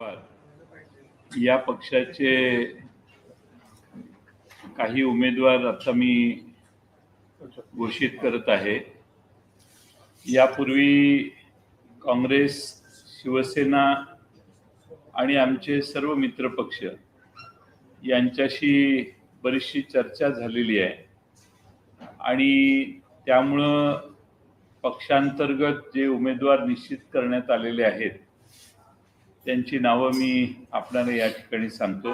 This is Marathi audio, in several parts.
या पक्षाचे काही उमेदवार आता मी घोषित करत आहे. यापूर्वी काँग्रेस शिवसेना आणि आमचे सर्व मित्रपक्ष यांच्याशी बरीचशी चर्चा झालेली आहे. आणि त्यामुळं पक्षांतर्गत जे उमेदवार निश्चित करण्यात आलेले आहेत त्यांची नावं मी आपल्याला या ठिकाणी सांगतो.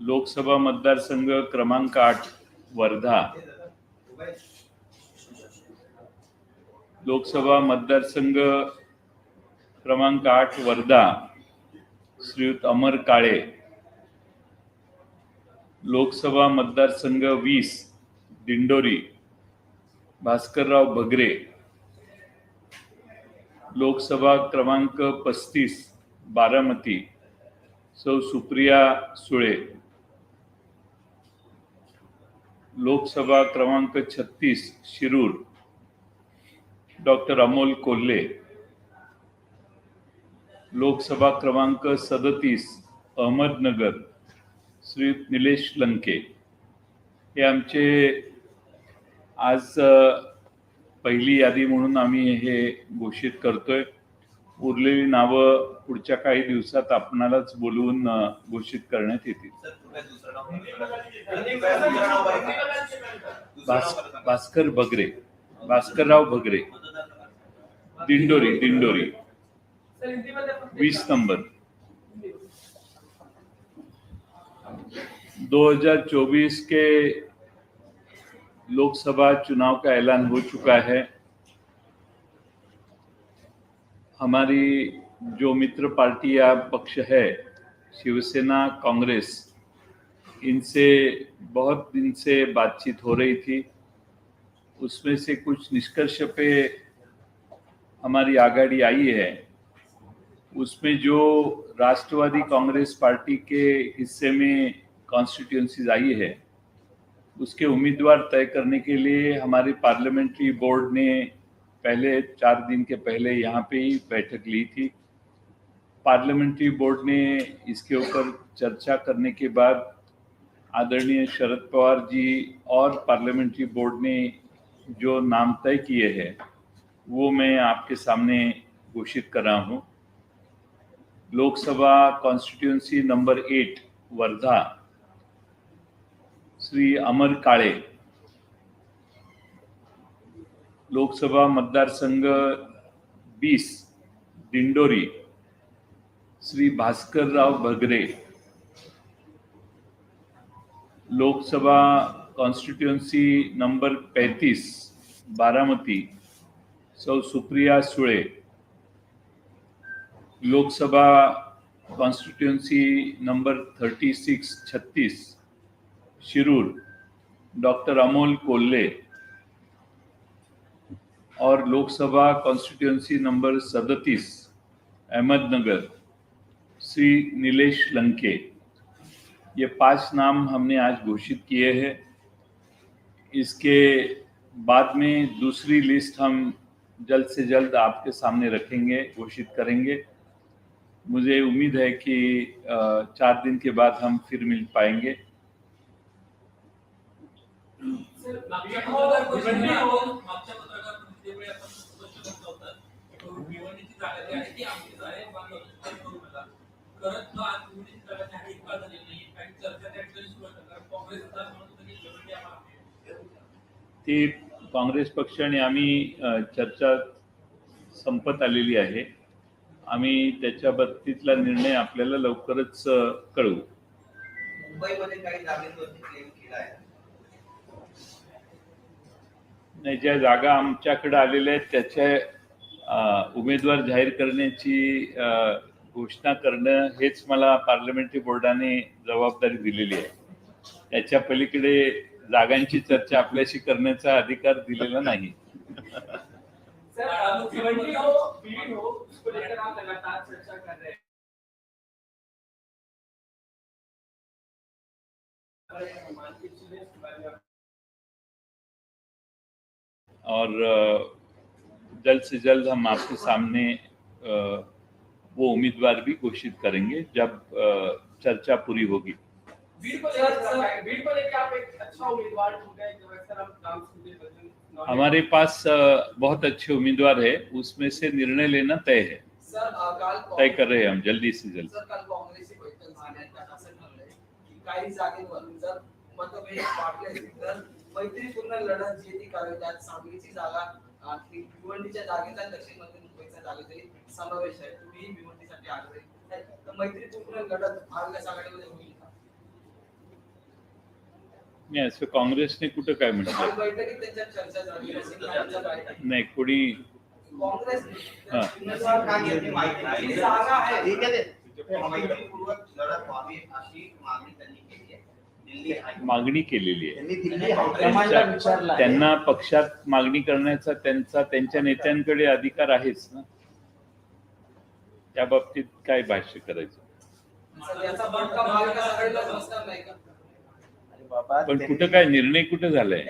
लोकसभा मतदारसंघ क्रमांक आठ वर्धा. लोकसभा मतदारसंघ क्रमांक आठ वर्धा. श्रीयुत अमर काळे. लोकसभा मतदारसंघ वीस दिंडोरी. भास्करराव भगरे. लोकसभा क्रमांक पस्तीस बारामती. सौ सुप्रिया सुळे. लोकसभा क्रमांक छत्तीस शिरूर. डॉक्टर अमोल कोल्हे. लोकसभा क्रमांक सदतीस अहमदनगर. श्री निलेश लंके. हे आमचे आज पहिली यादी म्हणून आम्ही हे घोषित करतोय. उरलेली नावं पुढच्या काही दिवसात आपणालाच बोलवून घोषित करण्यात येतील. भास्कर बगरे भास्करराव भगरे दिंडोरी दिंडोरी वीस नंबर. 2024 के लोकसभा चुनाव का ऐलान हो चुका है। हमारी जो मित्र पार्टी या पक्ष है, शिवसेना, कांग्रेस, इनसे बहुत दिन से बातचीत हो रही थी। उसमें से कुछ निष्कर्ष पे हमारी आगाड़ी आई है। उसमें जो राष्ट्रवादी कांग्रेस पार्टी के हिस्से में कॉन्स्टिट्यूंसीज आई है उसके उम्मीदवार तय करने के लिए हमारे पार्लियामेंट्री बोर्ड ने पहले चार दिन के पहले यहाँ पे ही बैठक ली थी। पार्लियामेंट्री बोर्ड ने इसके ऊपर चर्चा करने के बाद आदरणीय शरद पवार जी और पार्लियामेंट्री बोर्ड ने जो नाम तय किए हैं, वो मैं आपके सामने घोषित कर रहा हूँ। Lok Sabha constituency number eight Wardha Shri Amar Kale. Lok Sabha मतदारसंघ बीस Dindori. Shri Bhaskarrao Bhagare. Lok Sabha constituency number 35 Baramati. सौ सुप्रिया सुळे. लोकसभा कॉन्स्टिट्युएन्सी नंबर 36 छत्तीस. शिरूर, डॉक्टर अमोल कोल्ले और लोकसभा कॉन्स्टिट्यूंसी नंबर सदतीस, अहमदनगर, श्री नीलेश लंके। ये पाँच नाम हमने आज घोषित किए हैं। इसके बाद में दूसरी लिस्ट हम जल्द से जल्द आपके सामने रखेंगे, घोषित करेंगे। मुझे उम्मीद है कि चार दिन के बाद हम फिर मिल पाएँगे। मागच्या पत्रकार परिषदेला- मागच्या पत्रकार परिषदेमुळे आपण स्पष्ट करत होता. भिवंडीची जागा जी आहे ती आमचीच आहे मान्य होतं, ते करू नका. करत न आज भिवंडीची जागा जी आहे इतका झालेली नाही. काही चर्चा त्या ठिकाणी सुरू आहे कारण काँग्रेस आता म्हणत होतं की भिवंडी आम्हाला ती काँग्रेस पक्ष आणि आम्ही चर्चा संपत आलेली आहे. आम्ही त्याच्या बाबतीतला निर्णय आपल्याला लवकरच कळवू. मुंबईमध्ये काही जागेवरती क्लेम केला आहे. नाही ज्या जागा आमच्याकडे आलेल्या आहेत त्याच्या उमेदवार जाहीर करण्याची घोषणा करणं हेच मला पार्लमेंटरी बोर्डाने जबाबदारी दिलेली आहे. त्याच्या पलीकडे जागांची चर्चा आपल्याशी करण्याचा अधिकार दिलेला नाही. और जल्द से जल्द हम आपके सामने वो उम्मीदवार भी घोषित करेंगे जब चर्चा पूरी होगी। हमारे पास बहुत अच्छे उम्मीदवार है। उसमें से निर्णय लेना तय है। तय कर रहे हैं हम जल्दी से जल्दी। मैत्रीपूर्ण लढत जी ती करावी त्यात सांगलीची जागा भिवंडीच्या जागेचा दक्षिण मध्य मुंबईच्या जागेचाही समावेश आहे. तुम्ही भिवंडीसाठी आग्रही. आहे. तर मैत्रीपूर्ण लढत महाविकास आघाडीमध्ये होईल का? नाही असं काँग्रेसने कुठं काय म्हटलं. नाही कोणी काँग्रेस मागणी केलेली आहे. त्यांनी पक्षात मागणी करण्याचा त्यांचा त्यांच्या नेत्यांकडे अधिकार आहेच ना? त्या बाबतीत काय भाष्य करायचं? पण कुठं काय निर्णय कुठं झालाय?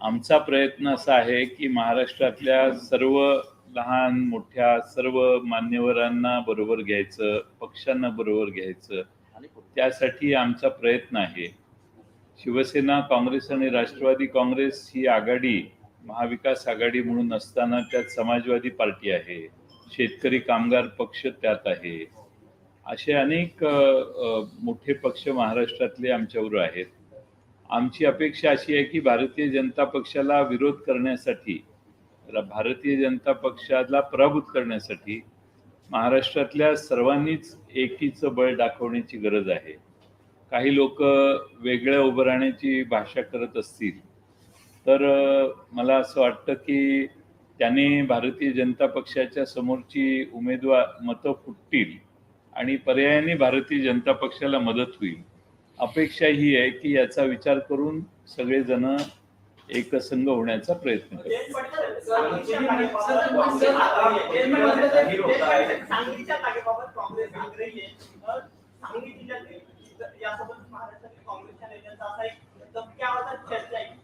आमचा प्रयत्न असा आहे की महाराष्ट्रातल्या सर्व लहान मोठ्या सर्व मान्यवरांना बरोबर घ्यायचं पक्षांना बरोबर घ्यायचं. त्यासाठी आमचा प्रयत्न आहे. शिवसेना काँग्रेस आणि राष्ट्रवादी काँग्रेस ही आघाडी महाविकास आघाडी म्हणून असताना त्यात समाजवादी पार्टी आहे. शेतकरी कामगार पक्ष त्यात आहे. असे अनेक मोठे पक्ष महाराष्ट्रातले आमच्याबरोबर आहेत. आमची अपेक्षा अशी आहे की भारतीय जनता पक्षाला विरोध करण्यासाठी भारतीय जनता पक्षाला पराभूत करण्यासाठी महाराष्ट्रातल्या सर्वांनीच एकीचं बळ दाखवण्याची गरज आहे. काही लोक वेगळ्या उभं राहण्याची भाषा करत असतील तर मला असं वाटतं की त्याने भारतीय जनता पक्षाच्या समोरची उमेदवार मतं फुटतील आणि पर्यायाने भारतीय जनता पक्षाला मदत होईल. अपेक्षा ही आहे की याचा विचार करून सगळेजण एकसंघ होण्याचा प्रयत्न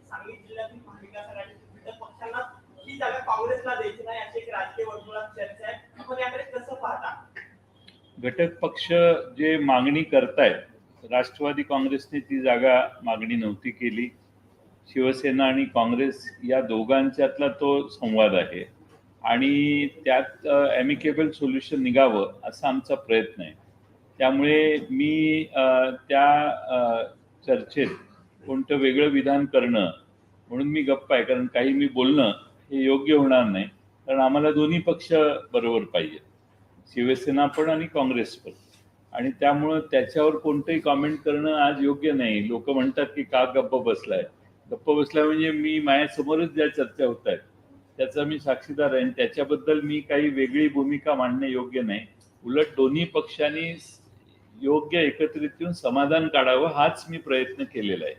सांगली ही जागा नाही राजकीय आहे कसं पाहता घटक पक्ष जे मागणी करतायत राष्ट्रवादी काँग्रेसने ती जागा मागणी नव्हती केली. शिवसेना आणि काँग्रेस या दोघांच्यातला तो संवाद आहे. आणि त्यात ॲमिकेबल सोल्युशन निघावं असा आमचा प्रयत्न आहे. त्यामुळे मी त्या चर्चेत कोणतं वेगळं विधान करणं म्हणून मी गप्प आहे. कारण काही मी बोलणं हे योग्य होणार नाही. कारण आम्हाला दोन्ही पक्ष बरोबर पाहिजे. शिवसेना पण आणि काँग्रेस पण. आणि त्यामुळं त्याच्यावर कोणतंही कॉमेंट करणं आज योग्य नाही. लोक म्हणतात की का गप्प बसलाय? गप्प बसलाय म्हणजे मी माझ्यासमोरच ज्या चर्चा होत आहेत त्याचा मी साक्षीदार आहे आणि त्याच्याबद्दल मी काही वेगळी भूमिका मांडणे योग्य नाही. उलट दोन्ही पक्षांनी योग्य एकत्रित येऊन समाधान काढावं हाच मी प्रयत्न केलेला आहे.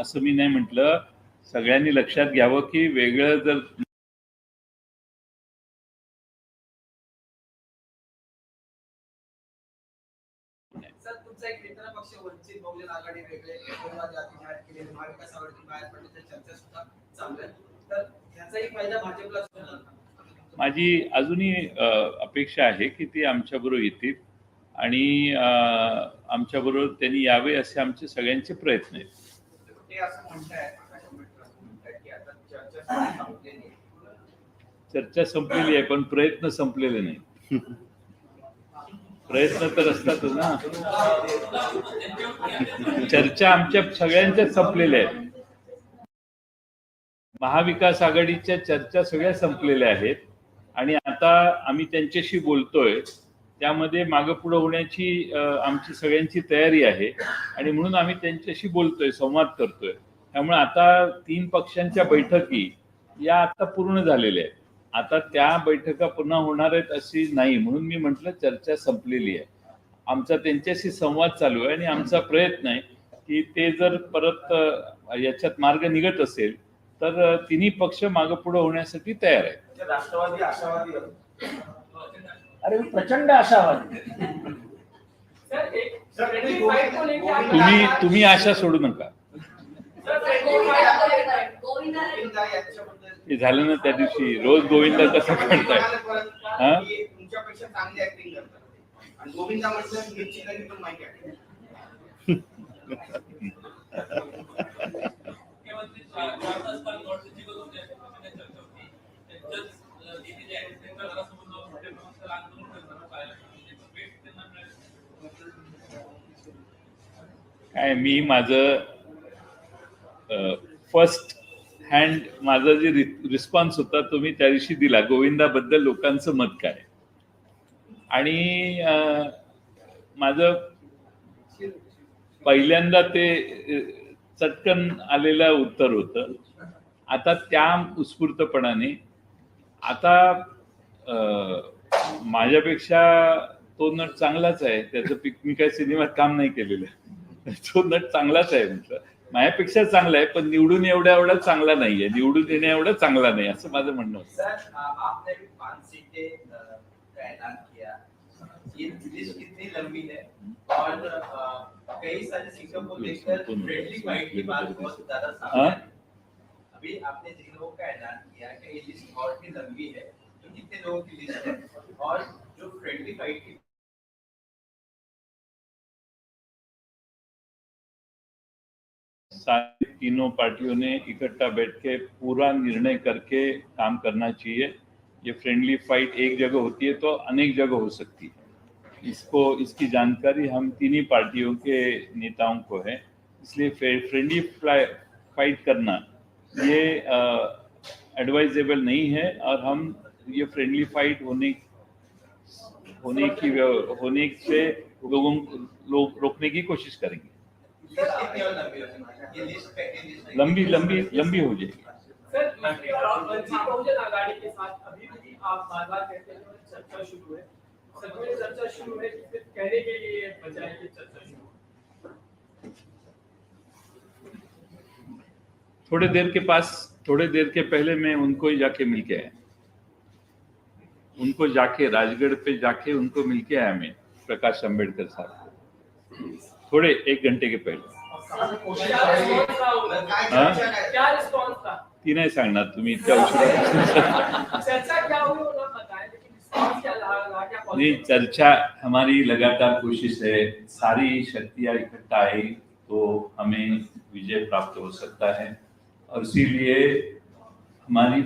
असं मी नाही म्हटलं. सगळ्यांनी लक्षात घ्यावं की वेगळं जर पक्ष वंचित बहुजन आघाडी वेगळे जाहीर केले महाविकास आघाडीतून बाहेर पडण्याच्या चर्चा सुद्धा चालू आहे तर ह्याचाही फायदा भाजपला? माझी अजूनही अपेक्षा आहे की ते आमच्याबरोबर येतील आणि आमच्याबरोबर त्यांनी यावे असे आमचे सगळ्यांचे प्रयत्न आहेत ते असं म्हणताय की आता. चर्चा संपलेली आहे पण प्रयत्न संपलेले नाही प्रयत्न तर असतातच ना. चर्चा आमच्या सगळ्यांच्या संपलेल्या आहेत. महाविकास आघाडीच्या चर्चा सगळ्या संपलेल्या आहेत. आणि आता आम्ही त्यांच्याशी बोलतोय. त्यामध्ये मागं पुढं होण्याची आमची सगळ्यांची तयारी आहे. आणि म्हणून आम्ही त्यांच्याशी बोलतोय संवाद करतोय. त्यामुळे आता तीन पक्षांच्या बैठकी या आता पूर्ण झालेल्या आहेत. आता त्या बैठका पुन्हा होणार आहेत अशी नाही. म्हणून मी म्हटलं चर्चा संपलेली आहे. आमचा त्यांच्याशी संवाद चालू आहे आणि आमचा प्रयत्न आहे की ते जर परत याच्यात मार्ग निघत असेल तर तिन्ही पक्ष मागं पुढं होण्यासाठी तयार आहेत. राष्ट्रवादी आशावादी अरे प्रचंड आशावादी. सर एक 75 को लेके आप तुम्ही तुम्ही आशा सोडू नका. ते झालं ना त्या दिवशी रोज गोविंदा कसं करताय. हा? काय मी माझं फर्स्ट हँड माझा जे रिस्पॉन्स होता तो मी त्या दिवशी दिला. गोविंदाबद्दल लोकांचं मत काय? आणि माझं पहिल्यांदा ते चटकन आलेलं उत्तर होतं. आता त्या उत्स्फूर्तपणाने आता माझ्यापेक्षा तो नट चांगलाच आहे. त्याचं पिक मी सिनेमात काम नाही केलेलं. तो नट चांगलाच आहे म्हटलं. माझ्यापेक्षा चांगला आहे पण निवडून एवढा एवढा चांगला नाहीये. निवडून येण्या एवढा चांगला नाही असं माझं म्हणणं होतं. सर आ- आपने भी पांच सीटें अ, का ऐलान किया? ये लिस्ट कितनी लंबी है। और अ, कई सारी सीटों को लेकर फ्रेंडली फाइट की बात बहुत ज्यादा सामने हाँ? आई। अभी आपने जिन लोगों का ऐलान किया कि ये लिस्ट और भी लंबी है तो कितने लोगों की लिस्ट है और जो फ्रेंडली फाइट की सारी तीनों पार्टियों ने इकट्ठा बैठ के पूरा निर्णय करके काम करना चाहिए। ये फ्रेंडली फाइट एक जगह होती है तो अनेक जगह हो सकती है। इसको, इसकी जानकारी हम तीन ही पार्टियों के नेताओं को है। इसलिए फ्रेंडली फाइट करना, ये एडवाइजेबल नहीं है और हम ये फ्रेंडली फाइट होने होने की होने से लोगों को लोग रोकने की कोशिश करेंगे। लंबी लंबी लंबी हो जाएगी। सर दूसरी ओर आप वंचित बहुजन आघाड़ी के साथ अभी भी आप बार बार कहते हैं चर्चा शुरू है। सच में चर्चा शुरू है कि सिर्फ़ कहने के लिए बजाय कि चर्चा शुरू थोड़े देर के पास थोड़े देर के पहले मैं उनको ही जाके मिल के आया। उनको जाके राजगढ़ पे जाके उनको मिल के आया मैं प्रकाश अंबेडकर साहब को। थोड़े एक घंटे के पहले क्या रिस्पॉन्स था उनका? काय हाँ? चर्चा काय क्या रिस्पॉन्स था ती नाही सांगणार तुम्ही इतक्या उशिरा चर्चा क्या हुई वो ना बताएं लेकिन रिस्पॉन्स क्या रहा रहा क्या नहीं positive? चर्चा हमारी लगातार कोशिश है सारी शक्तियां इकट्ठा आई तो हमें विजय प्राप्त हो सकता है और इसीलिए हमारी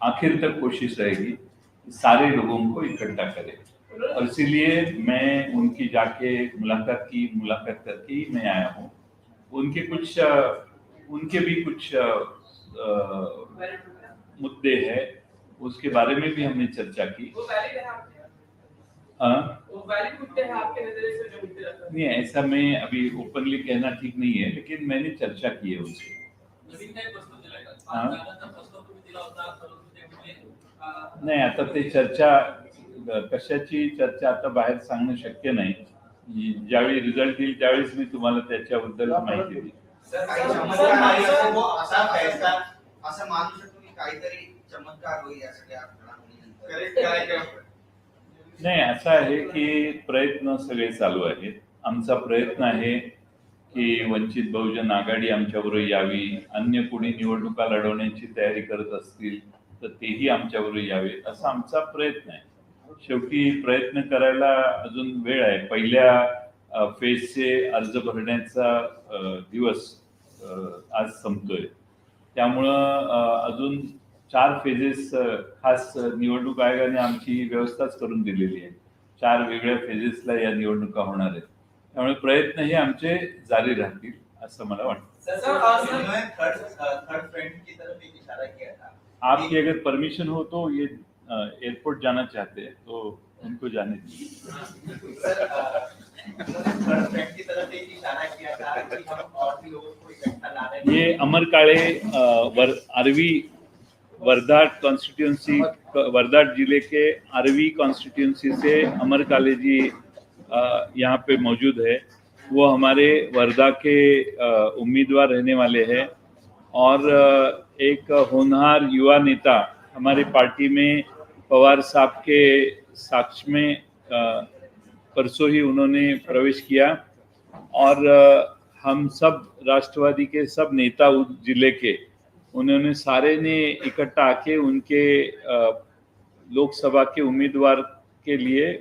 आखिर तक कोशिश रहेगी कि सारे लोगों को इकट्ठा करें और इसीलिए मैं उनकी जाके मुलाकात की मुलाकात करके ही मैं आया हूँ। उनके कुछ अ, उनके भी कुछ अ, अ, मुद्दे हैं उसके बारे में भी हमने चर्चा की। वो वैलिड है आपके हाँ? वो वैलिड मुद्दे हैं आपके नजरिए से जो मुद्दे रहते हैं? नहीं ऐसा मैं अभी ओपनली कहना ठीक नहीं है लेकिन मैंने चर्चा की है उनसे। नवीन काही प्रस्ताव दिलाय का? हा? पाच जागांचा प्रस्ताव तुम्ही दिला होता परंतु ते म्हणले, अं, नाही आता ते चर्चा कशाची चर्चा आता बाहेर सांगणं शक्य नाही. ज्यावेळी रिझल्ट येईल त्यावेळेस मी तुम्हाला त्याच्याबद्दल माहिती असं मानू शकतो की काहीतरी चमत्कार होईल या सगळ्या घडामोडीनंतर नाही असं आहे की प्रयत्न सगळे चालू आहेत. आमचा प्रयत्न आहे की वंचित बहुजन आघाडी आमच्याबरोबर यावी. अन्य कोणी निवडणुका लढवण्याची तयारी करत असतील तर तेही आमच्याबरोबर यावे असा आमचा प्रयत्न आहे. शेवटी प्रयत्न करायला अजून वेळ आहे. पहिल्या फेजचे अर्ज भरण्याचा दिवस आज संपतोय. त्यामुळं अजून चार फेजेस खास निवडणूक आयोगाने आमची व्यवस्थाच करून दिलेली आहे. चार वेगळ्या फेजेसला या निवडणुका होणार आहेत. त्यामुळे प्रयत्न हे आमचे जारी राहतील असं मला वाटतं. सर सर, आज सर- उन्होंने थर्ड थर्ड फ्रेंड की तरफ एक इशारा किया था. आपकी अगर परमिशन हो तो ये एयरपोर्ट जाना चाहते हैं तो उनको जाने दीजिए। सर थर्ड फ्रेंड की तरफ एक इशारा किया था कि हम और भी लोगों को इकट्ठा ला रहे हैं ये अमर काळे अ, वर आरवी वर्धा कॉन्स्टिट्यूंसी वर्धा जिले के आरवी कॉन्स्टिट्यूंसी से अमर काले जी अ, यहाँ पे मौजूद है। वो हमारे वर्धा के अ, उम्मीदवार रहने वाले हैं और अ, एक होनहार युवा नेता हमारी पार्टी में पवार साहब के साक्ष में परसों ही उन्होंने प्रवेश किया और हम सब राष्ट्रवादी के सब नेता ज़िले के, उन्होंने सारे ने इकट्ठा आके उनके लोकसभा के उम्मीदवार के लिए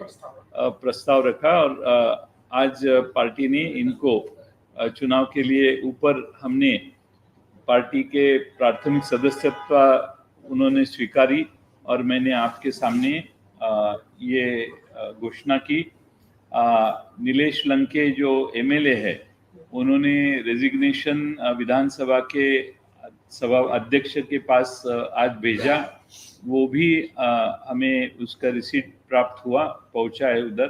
प्रस्ताव रखा और आज पार्टी ने इनको चुनाव के लिए ऊपर हमने पार्टी के प्राथमिक सदस्यत्व उन्होंने स्वीकारी और मैंने आपके सामने ये घोषणा की। नीलेश लंके जो एमएलए है, उन्होंने रेजिग्नेशन विधानसभा के, सभा अध्यक्ष के पास आज भेजा। वो भी हमें उसका रिसीट प्राप्त हुआ, पहुँचा है उधर।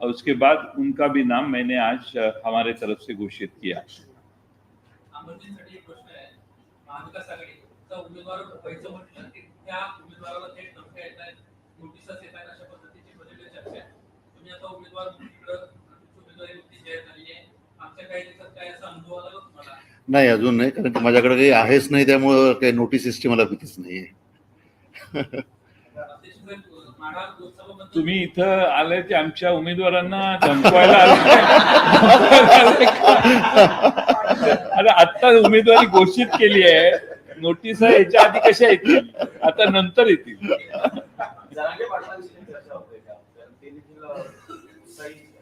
और उसके बाद उनका भी नाम मैंने आज हमारे तरफ़ से घोषित किया। आघाडीचा उमेदवार त्या उमेदवाराला थेट धमक्या येत आहेत नोटिसच येत आहेत अशा पद्धतीची बदलली चर्चा आहे तुम्ही आता उमेदवार उमेदवारी जाहीर झालेली आहे. मागच्या काही दिवसात काय असा अनुभव आला का तुम्हाला? नाही अजून नाही कारण की माझ्याकडे काही आहेच नाही त्यामुळं काही नोटीस सिस्टीम मला भीतीच नाहीये. तुम्ही इथं आले ते आमच्या उमेदवारांना धमकवायला आले अरे आता उमेदवारी घोषित केली आहे. नोटीस याच्या आधी कशा येतील? आता नंतर येतील.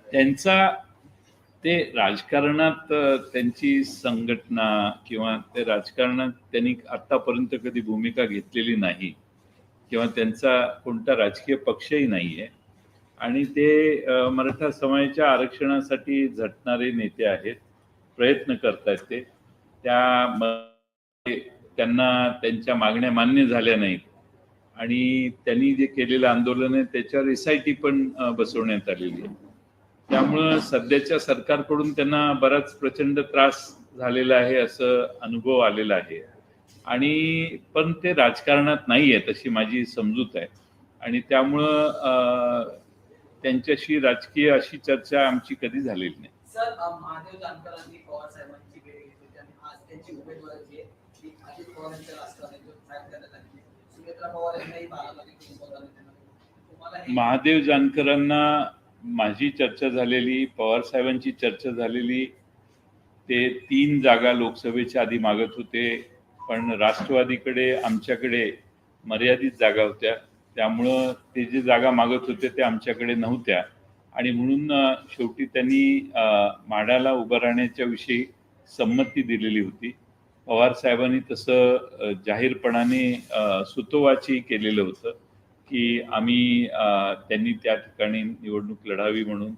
त्यांचा ते राजकारणात त्यांची संघटना किंवा ते राजकारणात त्यांनी आतापर्यंत कधी भूमिका घेतलेली नाही किंवा त्यांचा कोणता राजकीय पक्षही नाही आहे आणि ते मराठा समाजाच्या आरक्षणासाठी झटणारे नेते आहेत प्रयत्न करतायत ते. त्या त्यांना त्यांच्या मागण्या मान्य झाल्या नाहीत. आणि त्यांनी जे केलेलं आंदोलन आहे त्याच्यावर एस आय टी पण बसवण्यात आलेली आहे. त्यामुळं सध्याच्या सरकारकडून त्यांना बराच प्रचंड त्रास झालेला आहे असं अनुभव आलेला आहे. आणि पण ते राजकारणात नाही आहेत अशी माझी समजूत आहे. आणि त्यामुळं त्यांच्याशी राजकीय अशी चर्चा आमची कधी झालेली नाही. अजित पवार यांच्या महादेव जानकरांना माझी चर्चा झालेली पवार साहेबांची चर्चा झालेली. ते तीन जागा लोकसभेच्या आधी मागत होते पण राष्ट्रवादीकडे आमच्याकडे मर्यादित जागा होत्या. त्यामुळं ते जे जागा मागत होते ते आमच्याकडे नव्हत्या. आणि म्हणून शेवटी त्यांनी माडाला उभं राहण्याच्या विषयी संमती दिलेली होती. पवार साहेबांनी तसं जाहीरपणाने सुतोवाची केलेलं होतं की आम्ही त्यांनी त्या ठिकाणी निवडणूक लढावी म्हणून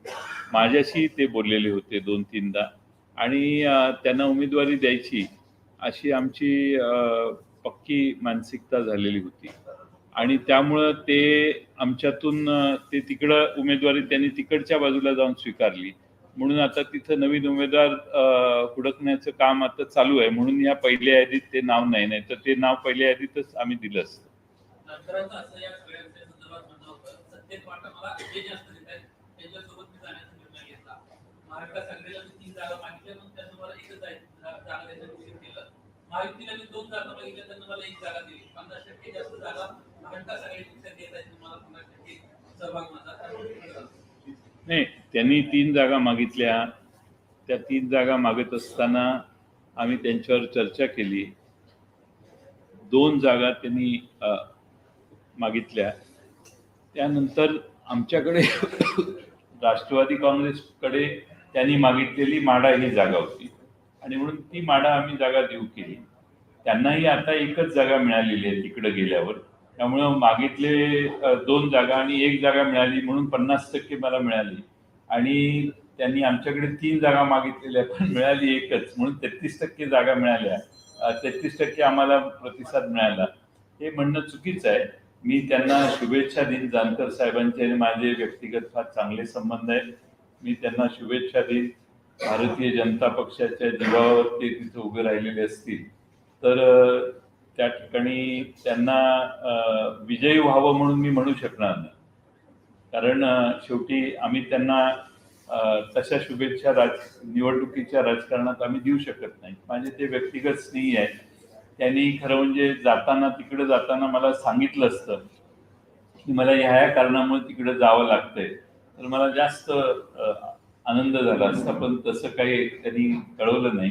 माझ्याशी ते बोललेले होते दोन तीनदा आणि त्यांना उमेदवारी द्यायची अशी आमची पक्की मानसिकता झालेली होती. आणि त्यामुळं ते आमच्यातून ते तिकडं उमेदवारी त्यांनी तिकडच्या बाजूला जाऊन स्वीकारली. म्हणून आता तिथं नवीन उमेदवार हुडकण्याचं काम आता चालू आहे. म्हणून या पहिल्या यादीत ते नाव नाही. नाही तर ते नाव पहिल्या यादीतच आम्ही दिलं असतं. जास्त जागा नाही त्यांनी तीन जागा मागितल्या. त्या तीन जागा मागत असताना आम्ही त्यांच्यावर चर्चा केली. दोन जागा त्यांनी मागितल्या. त्यानंतर आमच्याकडे राष्ट्रवादी काँग्रेसकडे त्यांनी मागितलेली माडा ही जागा होती. आणि म्हणून ती माडा आम्ही जागा देऊ केली. त्यांनाही आता एकच जागा मिळालेली आहे तिकडे गेल्यावर. त्यामुळं मागितले दोन जागा आणि एक जागा मिळाली म्हणून पन्नास टक्के मला मिळाली. आणि त्यांनी आमच्याकडे तीन जागा मागितलेल्या पण मिळाली एकच म्हणून तेहतीस टक्के जागा मिळाल्या. तेहतीस टक्के आम्हाला प्रतिसाद मिळाला. हे म्हणणं चुकीचं आहे. मी त्यांना शुभेच्छा देईन जानकर साहेबांचे आणि माझे व्यक्तिगत फार चांगले संबंध आहेत. मी त्यांना शुभेच्छा देईन. भारतीय जनता पक्षाच्या जीवावर ते तिथे उभे राहिलेले असतील. तर त्या ठिकाणी त्यांना विजयी व्हावं म्हणून मी म्हणू शकणार नाही. कारण शेवटी आम्ही त्यांना तशा शुभेच्छा राज निवडणुकीच्या राजकारणात आम्ही देऊ शकत नाही. माझे ते व्यक्तिगत स्नेही आहे त्यांनी खरं म्हणजे जाताना तिकडे जाताना मला सांगितलं असतं की मला ह्या या कारणामुळे तिकडे जावं लागतंय. तर मला जास्त आनंद झाला असता पण तसं काही त्यांनी कळवलं नाही.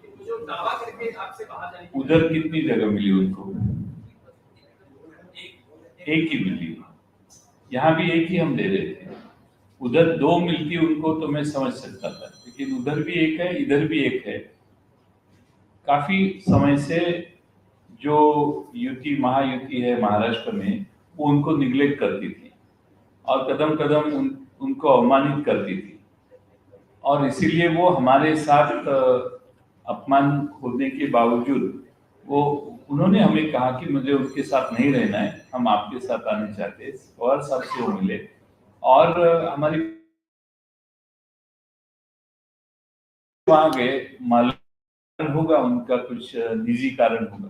जो दावा करके आपसे बाहर जाने उधर कितनी जगह मिली उनको? एक ही मिली। यहाँ भी एक ही हम दे रहे थे। उधर दो मिलती उनको तो मैं समझ सकता था लेकिन उधर भी एक है इधर भी एक है। काफ़ी समय से जो युति महायुति है महाराष्ट्र में वो उनको निग्लेक्ट करती थी और कदम कदम उन, उनको अवमानित करती थी। और इसीलिए वो हमारे साथ अपमान होने के बावजूद वो उन्होंने हमें कहा कि मुझे उनके साथ नहीं रहना है हम आपके साथ आने चाहते और सबसे मिले और हमारी वहाँ गए मालूम होगा उनका कुछ निजी कारण होगा